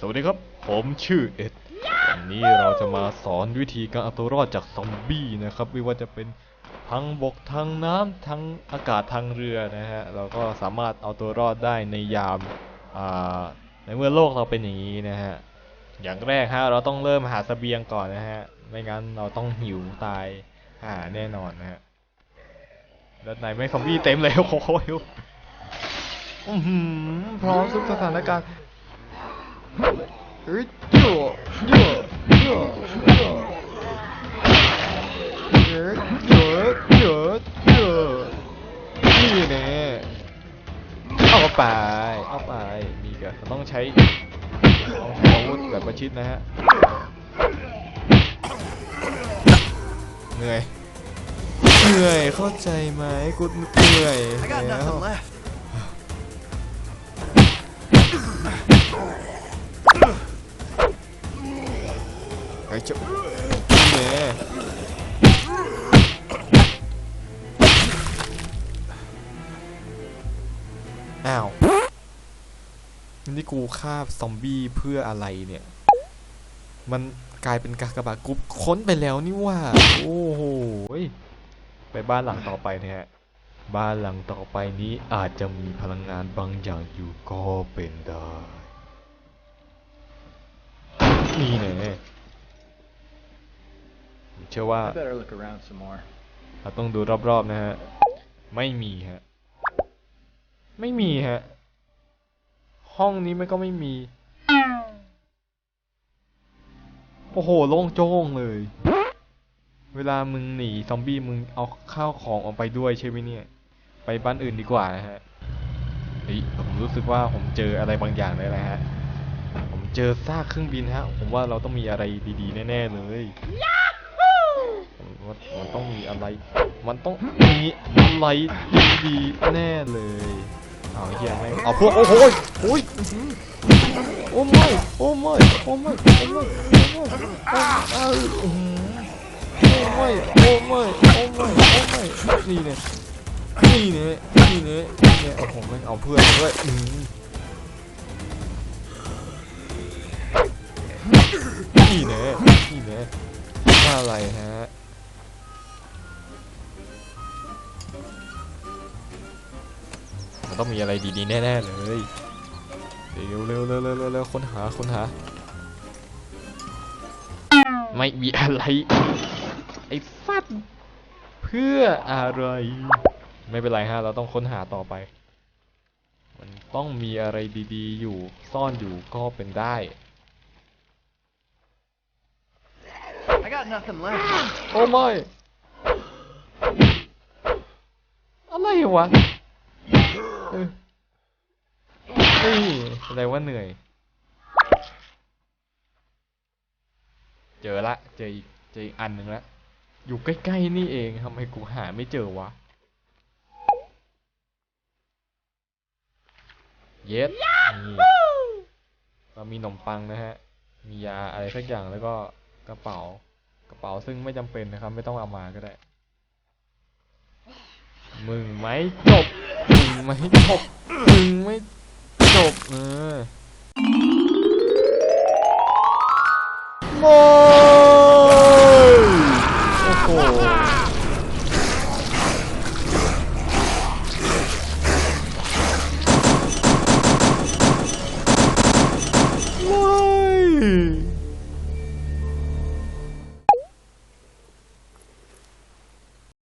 สวัสดีครับ ผมชื่อเอ็ด วันนี้เราจะมาสอนวิธีการเอาตัวรอดจากซอมบี้นะครับ ไม่ว่าจะเป็นทางบกทางน้ำทางอากาศทางเรือนะฮะ เราก็สามารถเอาตัวรอดได้ในยามในเมื่อโลกเราเป็นอย่างนี้นะฮะ อย่างแรกฮะเราต้องเริ่มหาเสบียงก่อนนะฮะ ไม่งั้นเราต้องหิวตายหาแน่นอนนะฮะด้านในไม่ซอมบี้เต็มเลยโอ้โหพร้อมทุกสถานการณ์ นี่แน่เอาไป เอาไป มีกะต้องใช้องใช้อาวุธแบบประชิดนะฮะ เหนื่อย เหนื่อย เข้าใจไหมกูเหนื่อยแล้ว ไอ้เจ้าแม่อ้าว นี่กูฆ่าซอมบี้เพื่ออะไรเนี่ย มันกลายเป็นกากบาทกูค้นไปแล้วนี่ว่า โอ้โหไปบ้านหลังต่อไปนะฮะ บ้านหลังต่อไปนี้อาจจะมีพลังงานบางอย่างอยู่ก็เป็นได้ นี่แน่ ชื่อว่า I better look around some more. เราต้องดูรอบๆนะฮะ ไม่มีฮะ ไม่มีฮะ ห้องนี้มันก็ไม่มี โอ้โห โล่งโจ้งเลย เวลามึงหนีซอมบี้มึงเอาข้าวของออกไปด้วยใช่ไหมเนี่ย ไปบ้านอื่นดีกว่านะฮะเฮ้ยผมรู้สึกว่าผมเจออะไรบางอย่างเลยนะฮะ ผมเจอซากเครื่องบินฮะ ผมว่าเราต้องมีอะไรดีๆ แน่ ๆ เลย มันมันต้องมีอะไร มันต้องมีอะไรดีแน่เลย เอาเฮียแม่งเอาพวกโอ้โหโอ้ยโอ้ไม่โอ้ไม่โอ้ไม่โอ้ไม่โอ้ไม่โอ้ไม่โอ้ไม่โอ้ไม่นี่เนี่ยนี่เนี่ยนี่เนี่ยนี่เนี่ยโอ้โหแม่งเอาเพื่อนด้วยนี่เนี่ยนี่เนี่ยว่าอะไรฮะ มันต้องมีอะไรดีๆ แน่ ๆ เลยเร็วเร็วเร็วเร็วเร็วเร็วค้นหาค้นหา ไม่มีอะไร ไอ้ฟัดเพื่ออะไร ไม่เป็นไรฮะ เราต้องค้นหาต่อไป มันต้องมีอะไรดีๆ อยู่ซ่อนอยู่ก็เป็นได้ I got nothing left. โอ้ไม่อะไรวะเออนี่แสดงว่าเหนื่อย เจอละ เจออีก เจออีกอันหนึ่งละ อยู่ใกล้ๆนี่เองทำไมกูหาไม่เจอวะ เย็ดเรามีขนมปังนะฮะ มียาอะไรสักอย่างแล้วก็กระเป๋า กระเป๋าซึ่งไม่จำเป็นนะครับ ไม่ต้องเอามาก็ได้ มึงไม่จบ มึงไม่จบ มึงไม่จบ เออโมยโอ้โห